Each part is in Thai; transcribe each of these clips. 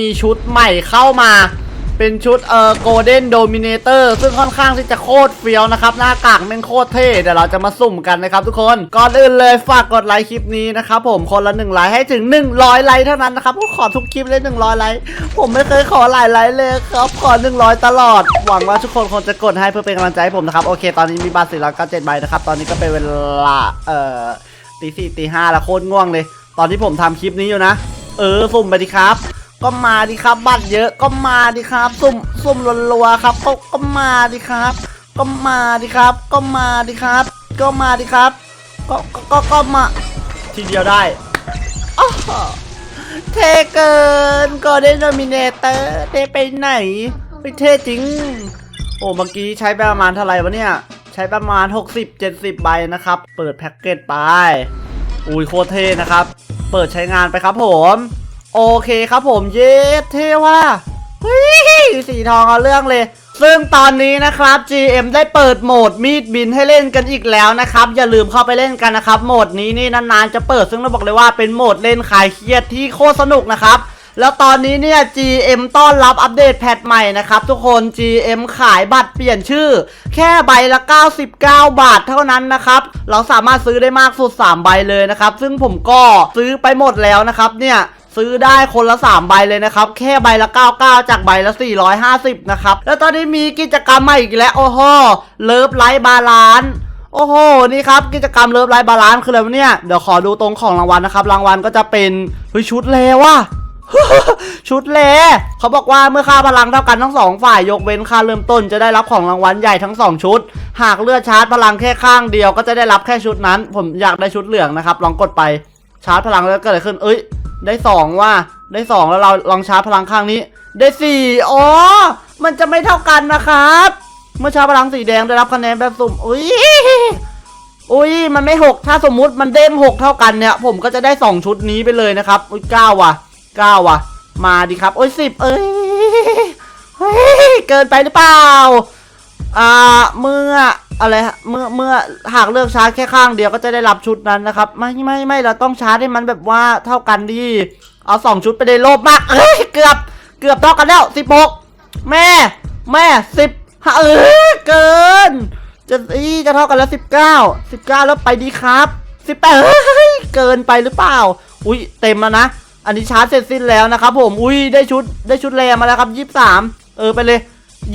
มีชุดใหม่เข้ามา เป็นชุดเอ่อ Golden Dominator ซึ่งค่อนข้างที่จะโคตรเฟี้ยวนะครับ หน้ากากแม่งโคตรเท่เดี๋ยวเราจะมาสุ่มกันนะครับทุกคนก่อนอื่นเลยฝากกดไลค์คลิปนี้นะครับผมคนละ1ไลค์ให้ถึง 100 ไลค์เท่านั้นนะครับผมขอทุกคลิปเลย100 ไลค์ผมไม่เคยขอหลายไลค์เลยครับขอ100 ตลอด หวังว่าทุกคนคงจะกดให้เพื่อเป็นกำลังใจให้ผมนะครับโอเค ตอนนี้มีบัตรสี่ร้อยเก้าเจ็ดใบนะครับตอนนี้ก็เป็นเวลาเอ่อตีสี่ตีห้าแล้วโคตรง่วงเลย ตอนที่ผมทำคลิปนี้อยู่นะ เออสุ่มไปดิครับ ก็มาดิครับ บัตรเยอะก็มาดิครับสุ่มสุ่มรัวๆครับก็ก็มาดิครับ ก็มาดิครับ ก็มาดิครับ ก็มาดิครับ ก็ก็ก็มา ทีเดียวได้อ้าวเท่เกินก็ได้โนมิเนเตอร์เทไปไหนไปเท่จริง โอ้เมื่อกี้ใช้ประมาณเท่าไหร่วะเนี่ย ใช้ประมาณ 60-70 ใบนะครับ เปิดแพ็กเกจไป อุ้ยโคตรเท่นะครับ เปิดใช้งานไปครับผม โอเคครับผมเย้เท่ว่ะเฮ้ยสีทองเอาเรื่องเลย ซึ่งตอนนี้นะครับ GM ได้เปิดโหมดมีดบินให้เล่นกันอีกแล้วนะครับ อย่าลืมเข้าไปเล่นกันนะครับ โหมดนี้นี่นานๆจะเปิดซึ่งเราบอกเลยว่าเป็นโหมดเล่นคลายเครียดที่โคตรสนุกนะครับแล้วตอนนี้เนี่ย GM ต้อนรับอัปเดตแพทใหม่นะครับทุกคน GM ขายบัตรเปลี่ยนชื่อ แค่ใบละ 99 บาทเท่านั้นนะครับ เราสามารถซื้อได้มากสุด 3 ใบเลยนะครับ ซึ่งผมก็ซื้อไปหมดแล้วนะครับเนี่ย ซื้อได้คนละ 3 ใบเลยนะครับ แค่ใบละ 99 จากใบละ 450 นะครับ แล้วตอนนี้มีกิจกรรมใหม่อีกแล้ว โอ้โหเลิฟไลท์บาลานโอ้โห นี่ครับ กิจกรรมเลิฟไลท์บาลานคืออะไรวะเนี่ย เดี๋ยวขอดูตรงของรางวัลนะครับ รางวัลก็จะเป็นเฮ้ยชุดแล้วว่ะชุดแลเขาบอกว่าเมื่อค่าพลังเท่ากันทั้งสองฝ่ายยกเว้นค่าเริ่มต้นจะได้รับของรางวัลใหญ่ทั้งสองชุด หากเลือกชาร์จพลังแค่ข้างเดียวก็จะได้รับแค่ชุดนั้น ผมอยากได้ชุดเหลืองนะครับ ลองกดไปชาร์จพลังแล้วกิดอะไรขึ้น เอ้ย ได้สองว่าได้สองแล้วเราลองชาร์จพลังข้างนี้ ได้สี่อ๋อ มันจะไม่เท่ากันนะครับ เมื่อชาร์จพลังสีแดงได้รับคะแนนแบบสุ่มอุ้ยอุ้ยมันไม่หกถ้าสมมุติมันเด้งหกเท่ากันเนี่ย ผมก็จะได้สองชุดนี้ไปเลยนะครับอุ้ยเก้าว่ะเก้าว่ะ มาดิครับโอ้ยสิบเอ้ยเฮ้ยเกินไปหรือเปล่า อ่า เมื่อ อะไรเมื่อเมื่อหากเลือกชาร์จแค่ข้างเดียวก็จะได้รับชุดนั้นนะครับ ไม่ไม่ไม่เราต้องชาร์จให้มันแบบว่าเท่ากันดิเอาสองชุดไปเลยโลภมากเอ้ยเกือบเกือบเท่ากันแล้วสิบหกแม่ แม่สิบเออเกิน จะอีจะเท่ากันแล้วสิบเก้าสิบเก้าแล้วไปดีครับสิบแปดเฮ้ยเกินไปหรือเปล่า อุ้ยเต็มแล้วนะ อันนี้ชาร์จเสร็จสิ้นแล้วนะครับผมอุ้ยได้ชุดได้ชุดแรมาแล้วครับยี่สามเออไปเลย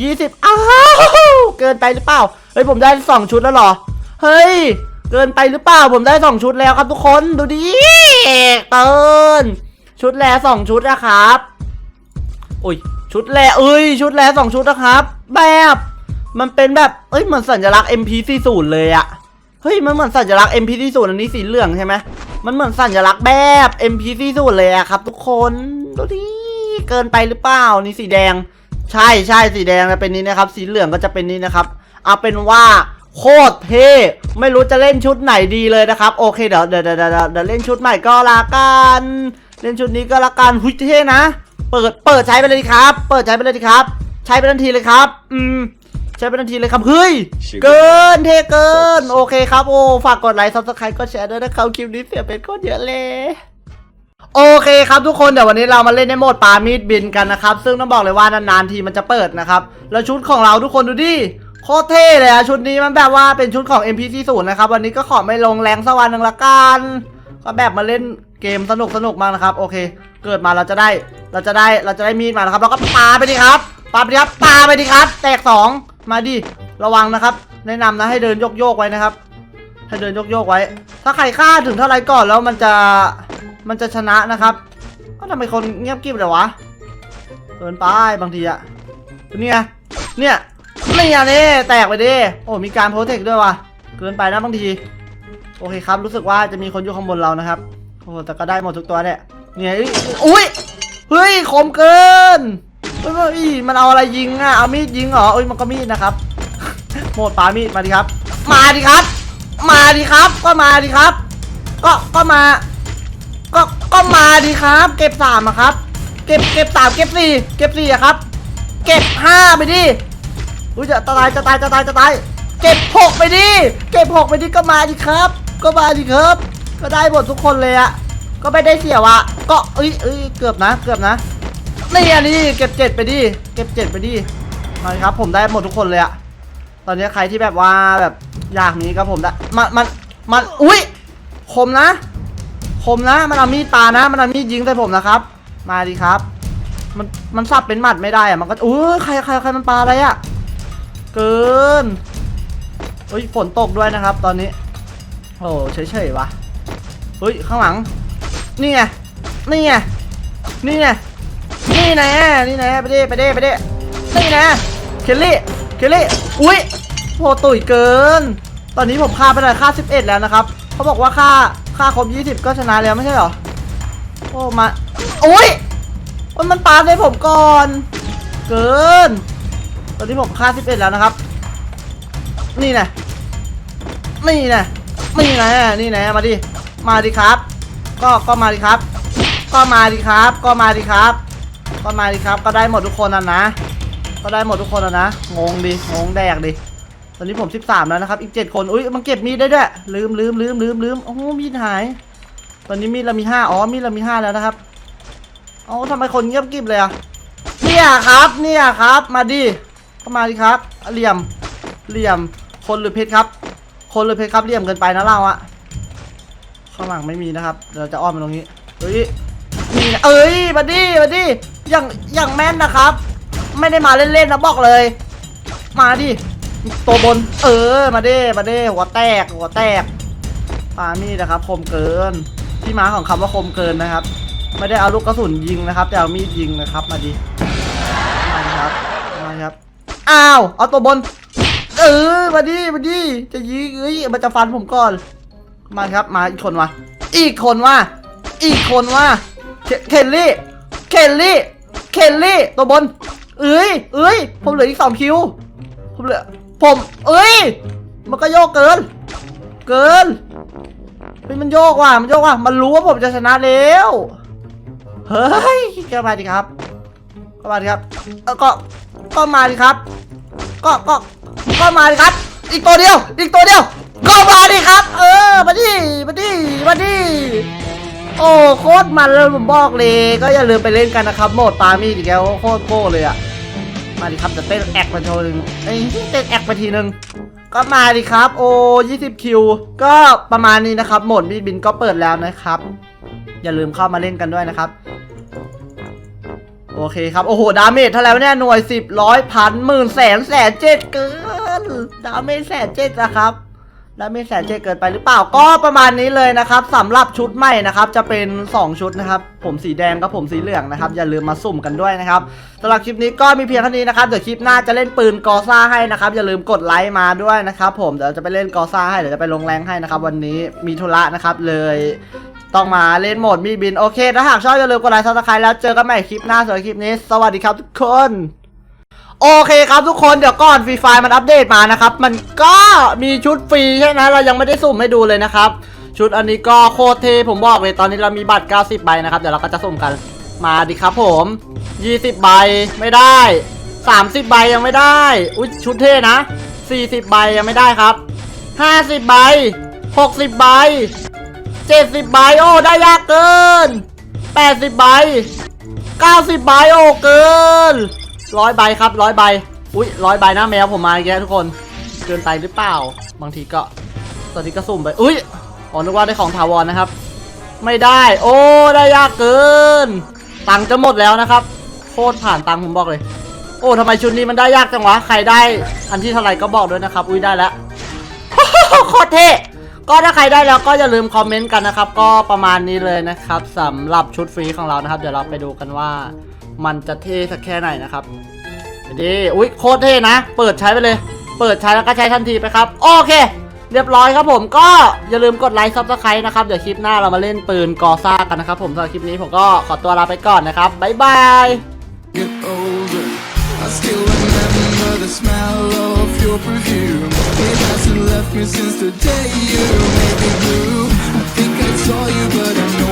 ยี่สิบอ้าวเกินไปหรือเปล่า เฮ้ยผมได้สองชุดแล้วหรอ เฮ้ย เกินไปหรือเปล่า ผมได้สองชุดแล้วครับทุกคนดูดิเกินชุดแรสองชุดนะครับอุ้ยชุดแรเอ้ย ชุดแรสองชุดนะครับ แบบมันเป็นแบบเอ้ยเหมือนสัญลักษณ์ MP40 เลยอะเฮ้ยมันเหมือนสัญลักษณ์ MP40 อันนี้สีเหลืองใช่ไหมมันเหมือนสัญลักษณ์แบบ MP40 เลยอะครับ ทุกคนดูดิเกินไปหรือเปล่านี่สีแดง ใช่ใช่สีแดงจะเป็นนี้นะครับ สีเหลืองก็จะเป็นนี้นะครับเอาเป็นว่าโคตรเท่ไม่รู้จะเล่นชุดไหนดีเลยนะครับ โอเคเดี๋ยวเดี๋ยวเดี๋ยวเดี๋ยวเดี๋ยวเล่นชุดใหม่ก็ละกันเล่นชุดนี้ก็ละกันหุยเท่นะ เปิดเปิดใช้ไปเลยดีครับ เปิดใช้ไปเลยดีครับ ใช้ไปทันทีเลยครับ อืมใช้ไปทันทีเลยครับเฮ้ยเกินเท่เกิน โอเคครับโอ้ฝากกดไลค์ซับสไครต์กดแชร์ด้วยนะครับคลิปนี้เสียเป็นโคตรเยอะเลย โอเคครับทุกคนเดี๋ยววันนี้เรามาเล่นในโหมดปามีดบินกันนะครับ ซึ่งต้องบอกเลยว่านานๆทีมันจะเปิดนะครับ แล้วชุดของเราทุกคนดูดิโคตรเท่เลยอะชุดนี้มันแบบว่าเป็นชุดของ NPC 0นะครับวันนี้ก็ขอไม่ลงแรงสวรรค์หนึ่งละกันก็แบบมาเล่นเกมสนุกสนุกๆมากนะครับ โอเค เกิดมาเราจะได้เราจะได้เราจะได้มีดมานะครับเราก็ปาไปดิครับปาไปดิครับปาไปดิครับ แตกสองมาดิระวังนะครับ แนะนำนะให้เดินโยกๆไว้นะครับ ให้เดินโยกๆไว้ ถ้าใครฆ่าถึงเท่าไรก่อนแล้วมันจะ มันจะชนะนะครับก็ทำไมคนเงียบกริบเลยวะเกินไปบางทีอะเนี่ยเนี่ยนี่อะนี่แตกไปดิโอ้มีการโพสเทคด้วยวะเกินไปนะบางที โอเคครับ รู้สึกว่าจะมีคนอยู่ข้างบนเรานะครับโอ้แต่ก็ได้หมดทุกตัวเนี่ยเนี่ยอ้ยอุ้ยเฮ้ยคมเกินเฮ้ยมันเอาอะไรยิงอะเอามีดยิงเหรอเอ้ยมันก็มีดนะครับหมดปามีดมาดิครับ มาดิครับ มาดิครับ ก็มาดิครับ ก็ก็มา ก็มาดิครับ เก็บสามอะครับ เก็บเก็บสามเก็บสี่เก็บสี่อะครับ เก็บห้าไปดิอุ้ยจะตายจะตายจะตายจะตายเก็บหกไปดิเก็บหกไปดิก็มาดิครับ ก็มาดิครับ ก็ได้หมดทุกคนเลยอะก็ไม่ได้เสียวอะก็เอ้ยเอ้ยเกือบนะเกือบนะนี่อันนี้เก็บเจ็ดไปดิเก็บเจ็ดไปดิมาครับ ผมได้หมดทุกคนเลยอะตอนนี้ใครที่แบบว่าแบบอยากนี้ก็ผมได้มันมันมันอุ้ยคมนะ คมนะ มันเอามีดปานะ มันเอามีดยิงใส่ผมนะครับ มาดิครับ มันมันสับเป็นหมัดไม่ได้อะมันก็อุ้ยใครใครใครมันปาอะไรอะเกินเฮ้ยฝนตกด้วยนะครับ ตอนนี้โอ้เฉยๆวะเฮ้ยข้างหลัง นี่ไงนี่ไงนี่ไงนี่แน่นี่แน่ไปดิไปดิไปดินี่แน่เคลลี่เคลลี่อุ้ยโหตุ๋ยเกิน ตอนนี้ผมฆ่าไปเลยฆ่า11 แล้วนะครับเขาบอกว่าฆ่า ฆ่าครบ 20 ก็ชนะแล้วไม่ใช่เหรอ โอ้มาอุ้ยมันมันปาใส่ผมก่อน เกิน ตอนนี้ผมฆ่า 11 แล้วนะครับ นี่น่นี่น่นี่น่นี่น่มาดิ มาดิครับ ก็ก็มาดิครับ ก็มาดิครับ ก็มาดิครับ ก็มาดิครับ ก็ได้หมดทุกคนนะนะ ก็ได้หมดทุกคนนะนะ งงดิ งงแดกดิ ตอนนี้ผม13แล้วนะครับอีก7คนอุ้ยมันเก็บมีดได้ด้วยลืมลืมลืมลืมลืมโอ้มีดหาย ตอนนี้มีดเรามี5อ๋อมีดเรามี5แล้วนะครับเอ้าทำไมคนเงียบกริบเลยอะเนี่ยครับเนี่ยครับ มาดิก็มาดิครับเหลี่ยมเหลี่ยมคนหรือเพชรครับ คนหรือเพชรครับเหลี่ยมเกินไปนะเราอะข้างหลังไม่มีนะครับเราจะอ้อมไปตรงนี้เฮ้ยนี่นะเอ้ยมาดิมาดิอย่างอย่างแม่นนะครับ ไม่ได้มาเล่นๆนะบอกเลย มาดิ ตัวบน เออ มาดิมาดิหัวแตก หัวแตกปามีดนะครับ คมเกิน ที่มาของคำว่าคมเกินนะครับ ไม่ได้เอาลูกกระสุนยิงนะครับ แต่เอามีดยิงนะครับ มาดิ มาครับ มาครับ อ้าว เอาตัวบน เออ มาดิ มาดิ จะยิงเอ้ย มันจะฟันผมก่อน มาครับ มาอีกคนวะอีกคนวะอีกคนวะเคเคลลี่ เคลลี่ เคลลี่ ตัวบน เอ้ย เอ้ย ผมเหลืออีกสองคิว ผมเหลือ ผมเอ้ย มันก็โยกเกิน เกินเฮ้ยมันโยกว่ะ มันโยกว่ะ มันรู้ว่าผมจะชนะแล้ว เฮ้ยก็มาดิครับ ก็มาดิครับเออก็ ก็มาดิครับ ก็ ก็ ก็มาดิครับ อีกตัวเดียว อีกตัวเดียว ก็มาดิครับ เออ มาดิ มาดิ มาดิ โอ้โคตรมันเลยผมบอกเลย ก็อย่าลืมไปเล่นกันนะครับ โหมดปามีดอีกแล้วโคตรโก้เลยอะ มาดิครับจะเต้นแอคไปโชว์หนึ่งเอ้ยเต้นแอคไปทีนึงก็มาดิครับ โอ้20 คิว ก็ประมาณนี้นะครับ โหมดบีดบินก็เปิดแล้วนะครับ อย่าลืมเข้ามาเล่นกันด้วยนะครับ โอเคครับ โอ้โห ดาเมจเท่าไหร่วะเนี่ย หน่วยสิบร้อยพันหมื่นแสนแสนเจ็ดเกิน ดาเมจแสนเจ็ดนะครับ ดาเมจแสนเจเกินไปหรือเปล่าก็ประมาณนี้เลยนะครับสำหรับชุดใหม่นะครับจะเป็น 2 ชุดนะครับ ผมสีแดงกับผมสีเหลืองนะครับ อย่าลืมมาสุ่มกันด้วยนะครับสำหรับคลิปนี้ก็มีเพียงเท่านี้นะครับเดี๋ยวคลิปหน้าจะเล่นปืนกอซ่าให้นะครับ อย่าลืมกดไลค์มาด้วยนะครับ ผมเดี๋ยวจะไปเล่นกอซ่าให้เดี๋ยวจะไปลงแรงให้นะครับ วันนี้มีธุระนะครับเลยต้องมาเล่นโหมดมีบินโอเคถ้าหากชอบอย่าลืมกดไลค์ซับสไครต์แล้วเจอกันใหม่คลิปหน้าสำหรับคลิปนี้ สวัสดีครับทุกคน โอเคครับทุกคนเดี๋ยวก่อนฟรีไฟมันอัปเดตมานะครับ มันก็มีชุดฟรีใช่ไหมเรายังไม่ได้สุ่มให้ดูเลยนะครับ ชุดอันนี้ก็โคตรเทผมบอกเลยตอนนี้เรามีบัตร 90 ใบนะครับ เดี๋ยวเราก็จะสุ่มกันมาดิครับผม 20 ใบไม่ได้ 30 ใบยังไม่ได้อุ้ยชุดเท่นะ 40 ใบยังไม่ได้ครับ 50 ใบ 60 ใบ 70 ใบโอ้ได้ยากเกิน 80 ใบ 90 ใบโอ้เกิน ร้อยใบครับร้อยใบ อุ้ยร้อยใบนะแมวผมมาอีกแล้วทุกคน เกินไปหรือเปล่า บางทีก็ตอนนี้ก็สุ่มไป อุ้ยอ๋อนึกว่าได้ของถาวรนนะครับ ไม่ได้ โอ้ได้ยากเกิน ตังจะหมดแล้วนะครับ โคตรผ่านตังผมบอกเลย โอ้ทำไมชุดนี้มันได้ยากจังวะ ใครได้ อันที่เท่าไหร่ก็บอกด้วยนะครับ อุ้ยได้แล้วโคตรเท่ก็ถ้าใครได้แล้วก็อย่าลืมคอมเมนต์กันนะครับ ก็ประมาณนี้เลยนะครับสำหรับชุดฟรีของเรานะครับ เดี๋ยวเราไปดูกันว่า มันจะเท่สักแค่ไหนนะครับดีอุ้ยโคตรเท่นะ เปิดใช้ไปเลย เปิดใช้แล้วก็ใช้ทันทีไปครับ โอเค เรียบร้อยครับผมก็อย่าลืมกดไลค์ซับสไครต์นะครับ เดี๋ยวคลิปหน้าเรามาเล่นปืนกอซ่ากันนะครับผมสำหรับคลิปนี้ผมก็ขอตัวลาไปก่อนนะครับ บ๊ายบาย get older. I still remember the smell of your perfume. It hasn't left me since the day you made me blue. I think I saw you, but I know I'm